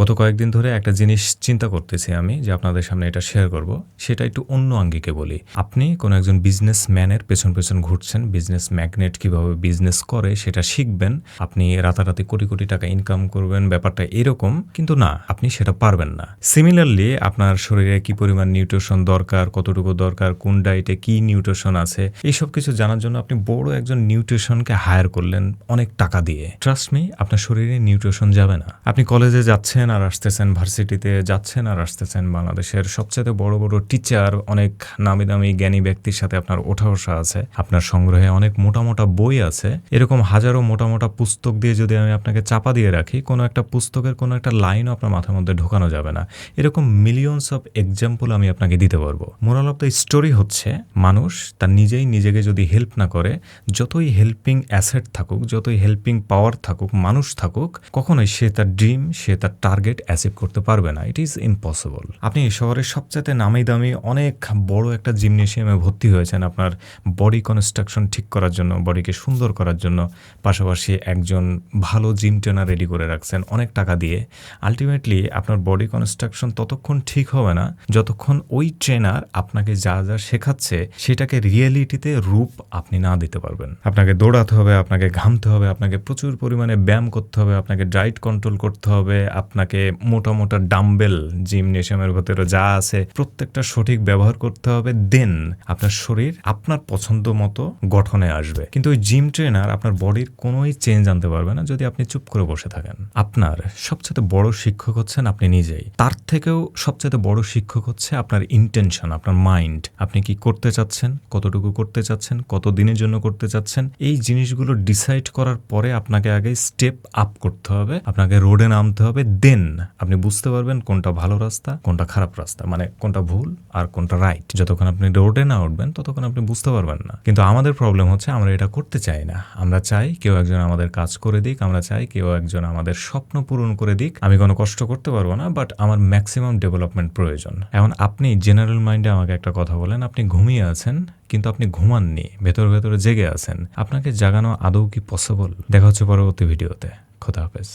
গত কয়েকদিন ধরে একটা জিনিস চিন্তা করতেছি আমি যে আপনাদের সামনে এটা শেয়ার করব। সেটা একটু অন্য আঙ্গিকে বলি। আপনি কোনো একজন বিজনেস ম্যানের পেছন পেছন ঘুরছেন বিজনেস ম্যাগনেট কীভাবে বিজনেস করে সেটা শিখবেন, আপনি রাতারাতি কোটি কোটি টাকা ইনকাম করবেন, ব্যাপারটা এরকম, কিন্তু না, আপনি সেটা পারবেন না। সিমিলারলি আপনার শরীরে কি পরিমাণ নিউট্রিশন দরকার, কতটুকু দরকার, কোন ডায়েটে কি নিউট্রিশন আছে এইসব কিছু জানার জন্য আপনি বড় একজন নিউট্রিশনকে হায়ার করলেন অনেক টাকা দিয়ে। ট্রাস্ট মি আপনার শরীরে নিউট্রিশন যাবে না। আপনি কলেজে যাচ্ছেন আর আসতেছেন ভার্সিটিতে, যাচ্ছেন আর আসতেছেন বাংলাদেশের সবচেয়ে বড় বড় টিচার অনেক নামি দামি জ্ঞানী ব্যক্তির সাথে আপনার ওঠা বসা আছে। আপনার সংগ্রহে অনেক মোটা মোটা বই আছে। এরকম হাজারো মোটা মোটা পুস্তক দিয়ে যদি আমি আপনাকে চাপা দিয়ে রাখি, কোনো একটা পুস্তকের কোনো একটা লাইনও আপনার মাথার মধ্যে ঢোকানো যাবে না। এরকম মিলিয়নস অফ এক্সাম্পল আমি আপনাকে দিতে পারব। মোরাল অফ দ্য স্টোরি হচ্ছে, মানুষ তার নিজেই নিজেকে যদি হেল্প না করে, যতই হেল্পিং অ্যাসেট থাকুক, যতই হেল্পিং পাওয়ার থাকুক, মানুষ থাকুক, কখনোই সে তার ড্রিম সে তার টার্গেট অ্যাচিভ করতে পারবে না। ইট ইজ ইম্পসিবল আপনি শহরের সবচেয়ে নামি দামি অনেক বড় একটা জিমনেশিয়ামে ভর্তি হয়েছেন আপনার বডি কনস্ট্রাকশন ঠিক করার জন্য বডিকে সুন্দর করার জন্য। পাশাপাশি একজন ভালো জিম ট্রেনার রেডি করে রাখছেন অনেক টাকা দিয়ে। আলটিমেটলি আপনার বডি কনস্ট্রাকশন ততক্ষণ ঠিক হবে না। যতক্ষণ ওই ট্রেনার আপনাকে যা যা শেখাচ্ছে, সেটাকে রিয়েলিটিতে রূপ আপনি না দিতে পারবেন। আপনাকে দৌড়াতে হবে, আপনাকে ঘামতে হবে, আপনাকে প্রচুর পরিমাণে ব্যায়াম করতে হবে, আপনাকে ডায়েট কন্ট্রোল করতে হবে, আপনাকে মোটা মোটা ডাম্বেল জিমনেশিয়ামের ভেতরে যা আছে প্রত্যেকটা সঠিক ব্যবহার করতে হবে, দেন আপনার শরীর আপনার পছন্দ মতো গঠনে আসবে। কিন্তু ওই জিম ট্রেনার আপনার বডির কোনোই চেঞ্জ আনতে পারবে না যদি আপনি চুপ করে বসে থাকেন। আপনার সবচেয়ে বড় শিক্ষক হচ্ছেন আপনি নিজেই। তার থেকেও সবচেয়ে বড় শিক্ষক হচ্ছে আপনার ইন্টেনশন আপনার মাইন্ড আপনি কি করতে চাচ্ছেন, কতটুকু করতে চাচ্ছেন কত দিনের জন্য করতে চাচ্ছেন, এই জিনিসগুলো ডিসাইড করার পরে আপনাকে আগে স্টেপ আপ করতে হবে, আপনাকে রোডে নামতে হবে দেন আপনি বুঝতে পারবেন কোনটা ভালো রাস্তা, কোনটা খারাপ রাস্তা মানে কোনটা ভুল আর কোনটা রাইট যতক্ষণ আপনি রোডে না উঠবেন, ততক্ষণ আপনি বুঝতে পারবেন না। কিন্তু আমাদের প্রবলেম হচ্ছে আমরা এটা করতে চাই না। আমরা চাই কেউ একজন আমাদের কাজ করে দিক, আমরা চাই কেউ একজন আমাদের স্বপ্ন পূরণ করে দিক। আমি কোনো কষ্ট করতে পারব না বাট আমার ম্যাক্সিমাম ডেভেলপমেন্ট প্রয়োজন। এখন আপনি জেনারেল মাইন্ডে আমাকে একটা কথা বলেন, আপনি ঘুমিয়ে আছেন, কিন্তু আপনি ঘুমাননি, ভেতর ভেতরে জেগে আছেন। আপনাকে জাগানো আদৌ কি পসিবল দেখা হচ্ছে পরবর্তী ভিডিওতে খোদা হাফেজ।